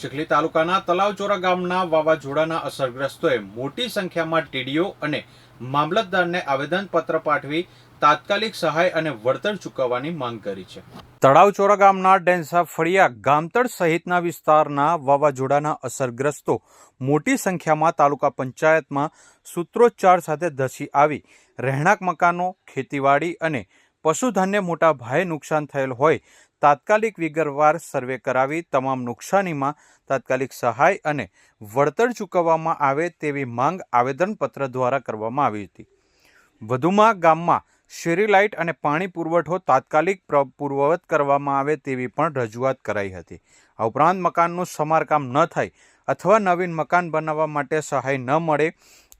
ચીખલી તાલુકાના તલાવચોરા ગામના વાવાઝોડાના અસરગ્રસ્તોએ મોટી સંખ્યામાં ટીડીઓ અને મામલતદારને આવેદનપત્ર પાઠવી તાત્કાલિક સહાય અને વળતર ચૂકવવાની માંગ કરી છે. તળાવચોરા ગામના ડેન્સા ફળિયા ગામતળ સહિતના વિસ્તારના વાવાઝોડાના અસરગ્રસ્તો મોટી સંખ્યામાં તાલુકા પંચાયતમાં સૂત્રોચ્ચાર સાથે ધસી આવી. રહેણાંક મકાનો, ખેતીવાડી અને પશુધનને મોટા ભારે નુકસાન થયેલ હોય તાત્કાલિક વિગતવાર સર્વે કરાવી તમામ નુકસાનીમાં તાત્કાલિક સહાય અને વળતર ચૂકવવામાં આવે તેવી માંગ આવેદનપત્ર દ્વારા કરવામાં આવી હતી. વધુમાં ગામમાં શેરીલાઇટ અને પાણી પુરવઠો તાત્કાલિક પ્ર- પૂર્વવત કરવામાં આવે તેવી પણ રજૂઆત કરાઈ હતી. આ ઉપરાંત મકાનનું સમારકામ ન થાય અથવા નવીન મકાન બનાવવા માટે સહાય ન મળે,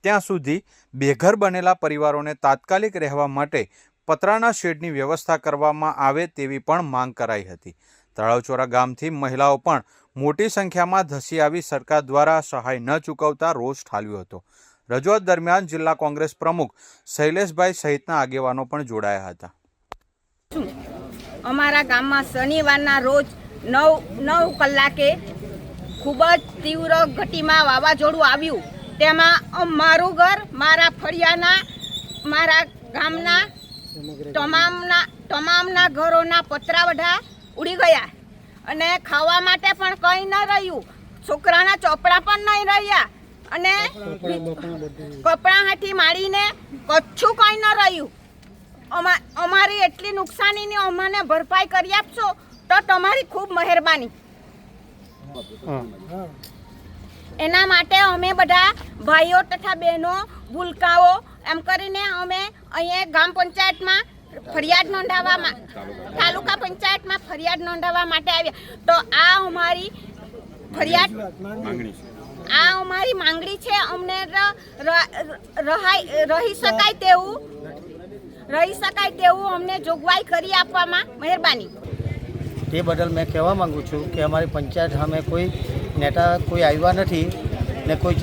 ત્યાં સુધી બેઘર બનેલા પરિવારોને તાત્કાલિક રહેવા માટે પતરાના શેડની વ્યવસ્થા કરવામાં આવે તેવી પણ માંગ કરાઈ હતી. તળાવચોરા ગામથી મહિલાઓ પણ મોટી સંખ્યામાં ધસી આવી સરકાર દ્વારા સહાય ન ચૂકવતા રોષ ઠાલવ્યો હતો. રજૂઆત દરમિયાન જિલ્લા કોંગ્રેસ પ્રમુખ શૈલેષભાઈ સહિતના આગેવાનો પણ જોડાયા હતા. અમારા ગામમાં શનિવારના રોજ નવ નવ કલાકે ખૂબ જ તીવ્ર ઘટીમાં વાવાઝોડું આવ્યું. તેમાં મારું ઘર, મારા ફળિયાના, મારા ગામના તમામના તમામના ઘરોના પતરાવઢા ઉડી ગયા અને ખાવા માટે પણ કંઈ ન રહ્યું. છોકરાના ચોપડા પણ નહીં રહ્યા અને કપડાં હાથી મારીને કચ્છું કંઈ ન રહ્યું. અમા- અમારી એટલી નુકસાનીની અમને ભરપાઈ કરી આપશો તો તમારી ખૂબ મહેરબાની. એના માટે અમે બધા ભાઈઓ તથા બહેનો ભૂલકાઓ એમ કરીને અમે અહીંયા ગામ પંચાયતમાં ફરિયાદ નોંધાવવા તાલુકા પંચાયતમાં ફરિયાદ નોંધાવવા માટે આવ્યા. તો આ અમારી ફરિયાદ આ અમારી માંગણી છે અમને રહાય રહી શકાય તેવું રહી શકાય તેવું અમને જોગવાઈ કરી આપવામાં મહેરબાની. તે બદલ મેં કહેવા માંગુ છું કે અમારી પંચાયત સામે કોઈ નેતા કોઈ આવ્યા નથી ને કોઈ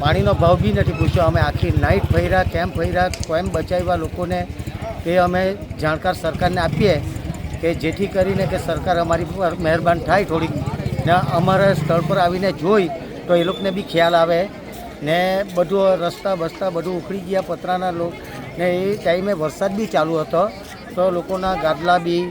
પાણીનો ભાવ બી નથી પૂછ્યો. અમે આખી નાઇટ ફર્યા કેમ ફર્યા કેમ બચાવ્યા લોકોને તે અમે જાણકાર સરકારને આપીએ કે જેથી કરીને કે સરકાર અમારી પર મહેરબાન થાય થોડીક. ને અમારા સ્થળ પર આવીને જોઈ તો એ લોકોને બી ખ્યાલ આવે. ને બધું રસ્તા બસ્તા બધું ઉખડી ગયા, પતરાના લોક ને એ ટાઈમે વરસાદ બી ચાલુ હતો. તો લોકોના ગાદલા બી,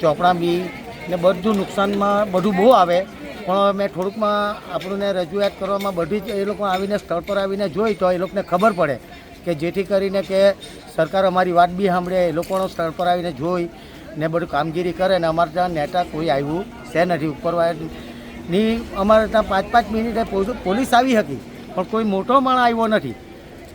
ચોપડા બી ને બધું નુકસાનમાં બધું બહુ આવે. પણ મેં થોડુંકમાં આપણને રજૂઆત કરવામાં બધી જ એ લોકો આવીને સ્થળ પર આવીને જોઈ તો એ લોકોને ખબર પડે કે જેથી કરીને કે સરકાર અમારી વાત બી સાંભળે, એ લોકોનો સ્થળ પર આવીને જોઈ ને બધું કામગીરી કરે ને અમારે ત્યાં નેતા કોઈ આવ્યું છે નથી. ઉપરવાળાની અમારે ત્યાં પાંચ પાંચ મિનિટે પોલીસ- આવી હતી, પણ કોઈ મોટો માણસ આવ્યો નથી.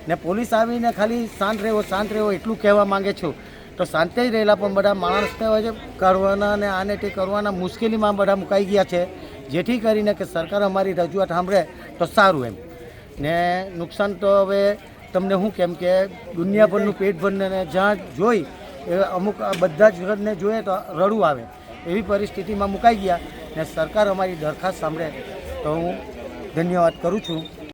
ને પોલીસ આવીને ખાલી શાંત રહેવો શાંત રહેવો એટલું કહેવા માંગે છું. તો શાંતિ જ રહેલા પણ બધા માણસને કરવાના ને આને તે કરવાના મુશ્કેલીમાં બધા મુકાઈ ગયા છે. જેથી કરીને કે સરકાર અમારી રજૂઆત સાંભળે તો સારું એમ. ને નુકસાન તો હવે તમને શું કેમ કે દુનિયાભરનું પેટ ભરને જ્યાં જોઈ, એ અમુક બધા જ ઘરને જોઈએ તો રડવું આવે. એવી પરિસ્થિતિમાં મુકાઈ ગયા ને સરકાર અમારી દરખાસ્ત સાંભળે તો હું ધન્યવાદ કરું છું.